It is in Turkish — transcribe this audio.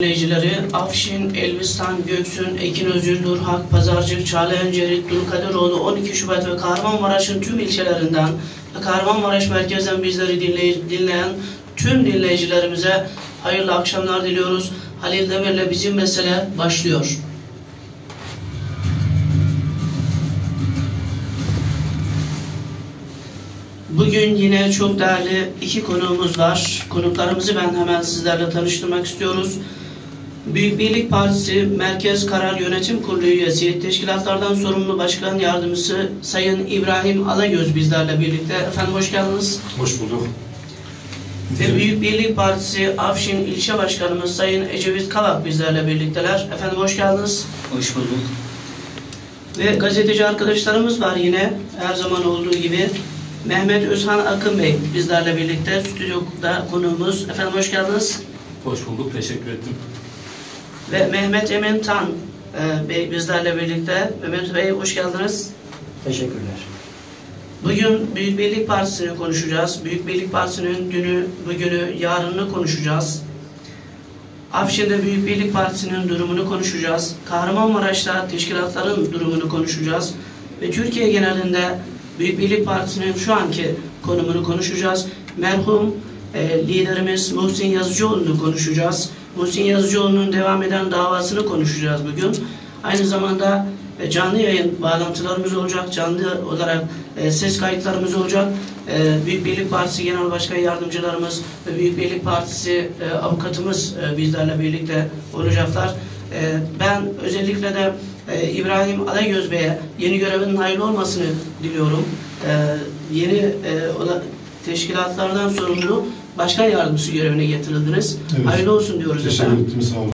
dinleyicileri Afşin, Elbistan, Göksun, Ekin Özgür, Nurhak, Pazarcık, Çağlayan Cerit, Dulkadiroğlu, 12 Şubat ve Kahramanmaraş'ın tüm ilçelerinden ve Kahramanmaraş merkezden bizleri dinley- dinleyen tüm dinleyicilerimize hayırlı akşamlar diliyoruz. Halil Demir'le bizim mesele başlıyor. Bugün yine çok değerli iki konuğumuz var. Konuklarımızı ben hemen sizlerle tanıştırmak istiyoruz. Büyük Birlik Partisi Merkez Karar Yönetim Kurulu üyesi, teşkilatlardan sorumlu başkan yardımcısı Sayın İbrahim Alagöz bizlerle birlikte. Efendim hoş geldiniz. Hoş bulduk. Ve Büyük Birlik Partisi Afşin İlçe Başkanımız Sayın Ecevit Kavak bizlerle birlikteler. Efendim hoş geldiniz. Hoş bulduk. Ve gazeteci arkadaşlarımız var yine her zaman olduğu gibi. Mehmet Özhan Akın Bey bizlerle birlikte stüdyoda konuğumuz. Efendim hoş geldiniz. Hoş bulduk. Teşekkür ettim. Ve Mehmet Emin Tan e, Bey bizlerle birlikte. Mehmet Bey hoş geldiniz. Teşekkürler. Bugün Büyük Birlik Partisi'ni konuşacağız. Büyük Birlik Partisi'nin dünü, bugünü, yarını konuşacağız. Afşin'de Büyük Birlik Partisi'nin durumunu konuşacağız. Kahramanmaraş'ta teşkilatların durumunu konuşacağız. Ve Türkiye genelinde Büyük Birlik Partisi'nin şu anki konumunu konuşacağız. Merhum e, liderimiz Muhsin Yazıcıoğlu'nu konuşacağız. Muhsin Yazıcıoğlu'nun devam eden davasını konuşacağız bugün. Aynı zamanda e, canlı yayın bağlantılarımız olacak. Canlı olarak e, ses kayıtlarımız olacak. E, Büyük Birlik Partisi Genel Başkan Yardımcılarımız ve Büyük Birlik Partisi avukatımız bizlerle birlikte olacaklar. Ben özellikle de İbrahim Alagöz Bey'e yeni görevinin hayırlı olmasını diliyorum. Yeni teşkilatlardan sorumlu başkan yardımcısı görevine getirildiniz. Evet. Hayırlı olsun diyoruz Teşekkür efendim. ettim sağ olun.